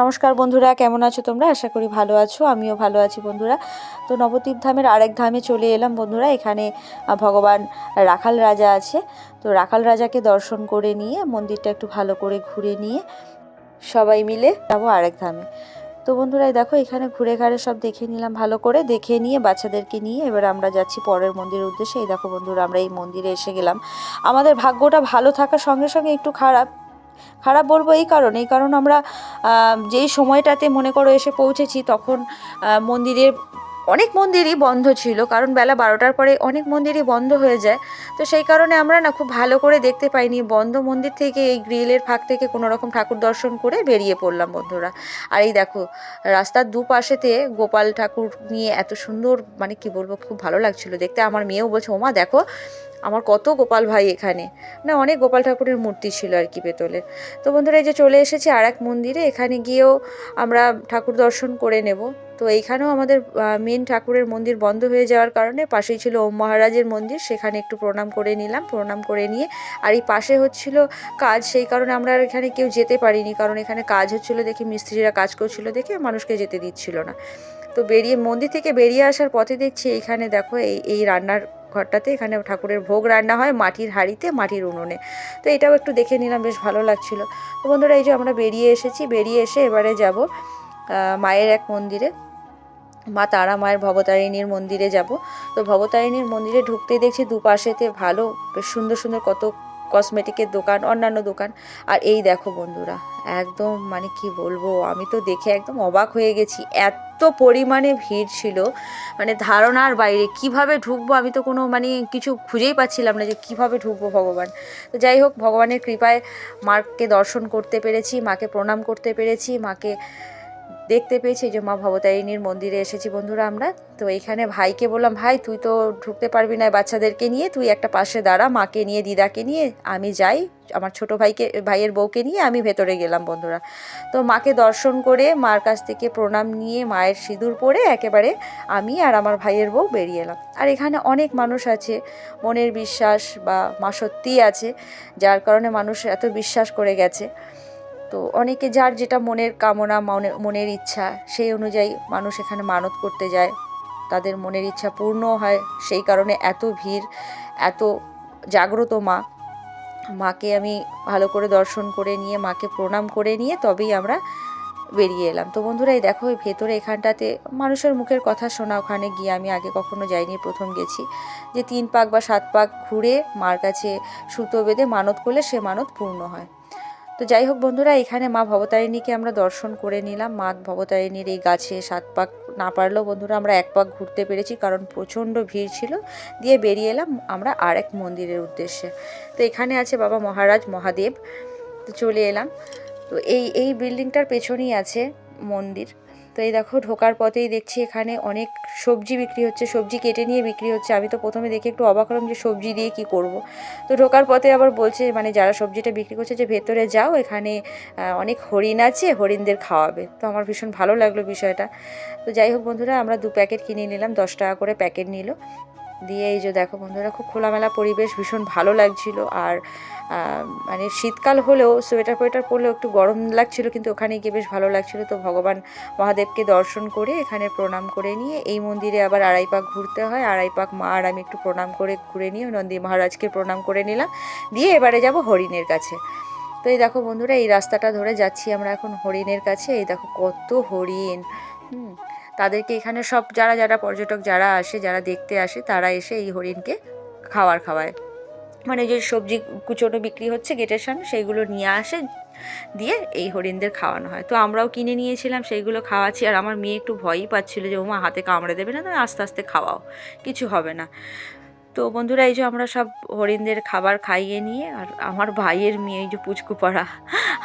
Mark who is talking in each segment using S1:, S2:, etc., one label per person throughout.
S1: নমস্কার বন্ধুরা, কেমন আছো তোমরা? আশা করি ভালো আছো, আমিও ভালো আছি বন্ধুরা। তো নবদ্বীপ ধামের আরেক ধামে চলে এলাম বন্ধুরা, এখানে ভগবান রাখাল রাজা আছে। তো রাখাল রাজাকে দর্শন করে নিয়ে, মন্দিরটা একটু ভালো করে ঘুরে নিয়ে, সবাই মিলে যাব আরেক ধামে। তো বন্ধুরা দেখো, এখানে ঘুরে ঘাড়ে সব দেখে নিলাম ভালো করে, দেখে নিয়ে, বাচ্চাদেরকে নিয়ে, এবার আমরা যাচ্ছি পরের মন্দিরের উদ্দেশ্যে। এই দেখো বন্ধুরা, আমরা এই মন্দিরে এসে গেলাম। আমাদের ভাগ্যটা ভালো থাকার সঙ্গে সঙ্গে একটু খারাপ খারাপ বলব এই কারণে, এই কারণ আমরা যেই সময়টাতে মনে করো এসে পৌঁছেছি তখন মন্দিরের অনেক মন্দিরই বন্ধ ছিল, কারণ বেলা বারোটার পরে অনেক মন্দিরই বন্ধ হয়ে যায়। তো সেই কারণে আমরা না খুব ভালো করে দেখতে পাইনি, বন্ধ মন্দির থেকে এই গ্রিলের ফাঁক থেকে কোনো রকম ঠাকুর দর্শন করে বেরিয়ে পড়লাম বন্ধুরা। আর এই দেখো, রাস্তার দুপাশেতে গোপাল ঠাকুর নিয়ে এত সুন্দর মানে কি বলব, খুব ভালো লাগছিল দেখতে। আমার মেয়েও বলছে, ওমা, দেখো আমার কত গোপাল ভাই এখানে। না, অনেক গোপাল ঠাকুরের মূর্তি ছিল আর কি পেতলে। তো বন্ধুরা, এই যে চলে এসেছি আর এক মন্দিরে, এখানে গিয়েও আমরা ঠাকুর দর্শন করে নেব। তো এইখানেও আমাদের মেন ঠাকুরের মন্দির বন্ধ হয়ে যাওয়ার কারণে পাশেই ছিল ওম মহারাজের মন্দির, সেখানে একটু প্রণাম করে নিলাম, প্রণাম করে নিয়ে। আর এই পাশে হচ্ছিল কাজ, সেই কারণে আমরা এখানে কেউ যেতে পারিনি, কারণ এখানে কাজ হচ্ছিল দেখে মিস্ত্রিরা কাজ করছিল দেখে মানুষকে যেতে দিচ্ছিল না। তো বেরিয়ে, মন্দির থেকে বেরিয়ে আসার পথে দেখছি এইখানে দেখো, এই এই রান্নার ঘরটাতে এখানে ঠাকুরের ভোগ রান্না হয় মাটির হাড়িতে, মাটির উনুনে। তো এটাও একটু দেখে নিলাম, বেশ ভালো লাগছিল। তো বন্ধুরা, এই যে আমরা বেরিয়ে এসেছি, বেরিয়ে এসে এবারে যাব মায়ের এক মন্দিরে। মা তারা মায়ের ভবতারিণীর মন্দিরে যাব। তো ভবতারিণীর মন্দিরে ঢুকতে দেখছি দুপাশেতে ভালো, বেশ সুন্দর সুন্দর কত কসমেটিকের দোকান, অন্যান্য দোকান। আর এই দেখো বন্ধুরা, একদম মানে কি বলব, আমি তো দেখে একদম অবাক হয়ে গেছি। এত পরিমাণে ভিড় ছিল মানে ধারণার বাইরে, কীভাবে ঢুকবো আমি তো কোনো মানে কিছু খুঁজেই পাচ্ছিলাম না যে কীভাবে ঢুকবো ভগবান। তো যাই হোক, ভগবানের কৃপায় মাকে দর্শন করতে পেরেছি, মাকে প্রণাম করতে পেরেছি, মাকে দেখতে পেয়েছি যে মা ভবতারিণীর মন্দিরে এসেছি বন্ধুরা আমরা। তো এখানে ভাইকে বললাম, ভাই, তুই তো ঢুকতে পারবি না বাচ্চাদেরকে নিয়ে, তুই একটা পাশে দাঁড়া, মাকে নিয়ে, দিদাকে নিয়ে, আমি যাই, আমার ছোট ভাইকে, ভাইয়ের বউকে নিয়ে আমি ভেতরে গেলাম বন্ধুরা। তো মাকে দর্শন করে মার কাছ থেকে প্রণাম নিয়ে মায়ের সিঁদুর পরে একেবারে আমি আর আমার ভাইয়ের বউ বেরিয়ে এলাম। আর এখানে অনেক মানুষ আছে, মনের বিশ্বাস বা মা সত্যিই আছে, যার কারণে মানুষ এত বিশ্বাস করে গেছে। তো অনেকে যার যেটা মনের কামনা মনের ইচ্ছা, সেই অনুযায়ী মানুষ এখানে মানত করতে যায়। তাদের মনের ইচ্ছা পূর্ণ হয়, সেই কারণে এত ভিড়, এত জাগ্রত মা। মাকে আমি ভালো করে দর্শন করে নিয়ে, মাকে প্রণাম করে নিয়ে তবেই আমরা বেরিয়ে এলাম। তো বন্ধুরা, এই দেখো ভেতরে এখানটাতে মানুষের মুখের কথা শোনা, ওখানে গিয়ে আমি আগে কখনো যাইনি, প্রথম গেছি। যে তিন পাক বা সাত পাক ঘুরে মার কাছে সুতো বেঁধে মানত করলে সে মানত পূর্ণ হয়। তো যাই হোক বন্ধুরা, এখানে মা ভবতারিণীকে আমরা দর্শন করে নিলাম। মা ভবতারিণীর এই গাছে সাত পাক না পারলেও বন্ধুরা আমরা এক পাক ঘুরতে পেরেছি কারণ প্রচণ্ড ভিড় ছিল। দিয়ে বেরিয়ে এলাম আমরা আর এক মন্দিরের উদ্দেশ্যে। তো এখানে আছে বাবা মহারাজ মহাদেব। তো চলে এলাম। তো এই এই বিল্ডিংটার পেছনেই আছে মন্দির। তো এই দেখো, ঢোকার পথেই দেখছি এখানে অনেক সবজি বিক্রি হচ্ছে, সবজি কেটে নিয়ে বিক্রি হচ্ছে। আমি তো প্রথমে দেখে একটু অবাক হলাম যে সবজি দিয়ে কি করব। তো ঢোকার পথে আবার বলছে মানে যারা সবজিটা বিক্রি করছে যে, ভেতরে যাও, এখানে অনেক হরিণ আছে, হরিণদের খাওয়াবে। তো আমার ভীষণ ভালো লাগল বিষয়টা। তো যাই হোক বন্ধুরা, আমরা দু প্যাকেট কিনে নিলাম, দশ টাকা করে প্যাকেট নিল। দিয়ে এই যে দেখো বন্ধুরা, খুব খোলামেলা পরিবেশ, ভীষণ ভালো লাগছিল। আর মানে শীতকাল হলেও, সোয়েটার ফোয়েটার পরলেও একটু গরম লাগছিল, কিন্তু ওখানে গিয়ে বেশ ভালো লাগছিল। তো ভগবান মহাদেবকে দর্শন করে এখানে প্রণাম করে নিয়ে, এই মন্দিরে আবার আড়াই পাক ঘুরতে হয়। আড়াই পাক মা আর আমি একটু প্রণাম করে, ঘুরে নিয়ে নন্দী মহারাজকে প্রণাম করে নিলাম। দিয়ে এবারে যাব হরিণের কাছে। তো এই দেখো বন্ধুরা, এই রাস্তাটা ধরে যাচ্ছি আমরা এখন হরিণের কাছে। এই দেখো কত হরিণ। হুম তাদেরকে এখানে সব যারা যারা পর্যটক যারা আসে, যারা দেখতে আসে, তারা এসে এই হরিণকে খাবার খাওয়ায়। মানে যে সবজি কুচোনো বিক্রি হচ্ছে, গেটের সামনে, সেইগুলো নিয়ে আসে, দিয়ে এই হরিণদের খাওয়ানো হয়। তো আমরাও কিনে নিয়েছিলাম, সেইগুলো খাওয়াচ্ছি। আর আমার মেয়ে একটু ভয়ই পাচ্ছিল যে, ওমা, হাতে কামড়ে দেবে না তুমি আস্তে আস্তে খাওয়াও, কিছু হবে না। তো বন্ধুরা, এই যে আমরা সব হরিণদের খাবার খাইয়ে নিয়ে, আর আমার ভাইয়ের মেয়ে, এই যে পুচকুপাড়া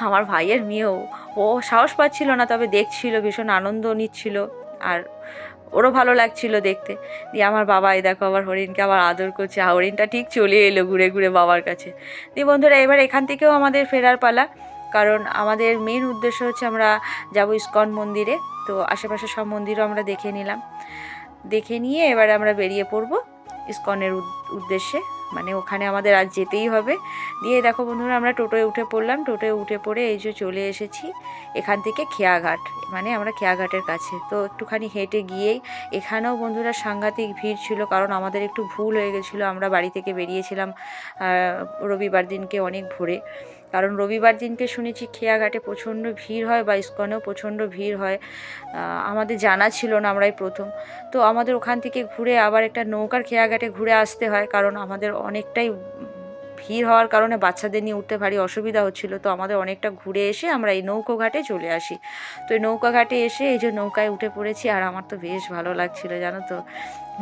S1: আমার ভাইয়ের মেয়েও, ও সাহস পাচ্ছিল না, তবে দেখছিল, ভীষণ আনন্দ নিচ্ছিল। আর ওরও ভালো লাগছিল দেখতে। দিয়ে আমার বাবা, এই দেখো আবার হরিণকে আবার আদর করছে হরিণটা ঠিক চলে এলো ঘুরে ঘুরে বাবার কাছে। দিয়ে বন্ধুরা, এবার এখান থেকেও আমাদের ফেরার পালা, কারণ আমাদের মেন উদ্দেশ্য হচ্ছে আমরা যাব ইস্কন মন্দিরে। তো আশেপাশে সব মন্দিরও আমরা দেখে নিলাম। দেখে নিয়ে এবার আমরা বেরিয়ে পড়ব ইস্কনের উদ্দেশ্যে। মানে ওখানে আমাদের আর যেতেই হবে। দিয়ে দেখো বন্ধুরা, আমরা টোটোয় উঠে পড়লাম। টোটোয় উঠে পড়ে এই যে চলে এসেছি এখান থেকে খেয়াঘাট মানে আমরা খেয়াঘাটের কাছে। তো একটুখানি হেঁটে গিয়েই এখানেও বন্ধুরা সাংঘাতিক ভিড় ছিল, কারণ আমাদের একটু ভুল হয়ে গেছিল। আমরা বাড়ি থেকে বেরিয়েছিলাম রবিবার দিনকে অনেক ভোরে। কারণ রবিবার দিনকে শুনেছি খেয়াঘাটে প্রচণ্ড ভিড় হয় বা ইস্কনেও প্রচণ্ড ভিড় হয়। আমাদের জানা ছিল না আমরাই প্রথম। তো আমাদের ওখান থেকে ঘুরে আবার একটা নৌকার খেয়াঘাটে ঘুরে আসতে হয় কারণ আমাদের অনেকটাই ভিড় হওয়ার কারণে বাচ্চাদের নিয়ে উঠতে ভারী অসুবিধা হচ্ছিল। তো আমাদের অনেকটা ঘুরে এসে আমরা এই নৌকো ঘাটে চলে আসি। তো এই নৌকা ঘাটে এসে এই যে নৌকায় উঠে পড়েছি, আর আমার তো বেশ ভালো লাগছিল, জানো তো।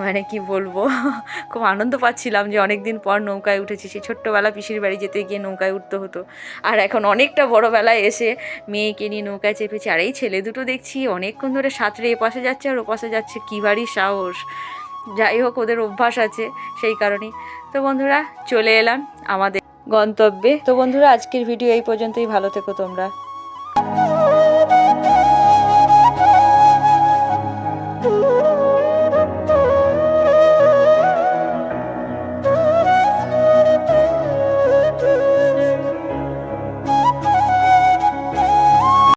S1: মানে কি বলব? খুব আনন্দ পাচ্ছিলাম যে অনেক দিন পর নৌকায় উঠেছি। সেই ছোট্টবেলা পিসির বাড়ি যেতে গিয়ে নৌকায় উঠতে হতো। আর এখন অনেকটা বড়বেলায় এসে মেয়েকে নিয়ে নৌকায় চেপেছি। আর এই ছেলে দুটো দেখছি অনেকক্ষণ ধরে সাঁতরে এ পাশে যাচ্ছে আর ও পাশে যাচ্ছে। কী ভারী সাহস! যাই হোক, ওদের অভ্যাস আছে সেই কারণেই। তো বন্ধুরা, চলে এলাম আমাদের গন্তব্যে। তো বন্ধুরা, আজকের ভিডিও এই পর্যন্তই। ভালো থেকো তোমরা।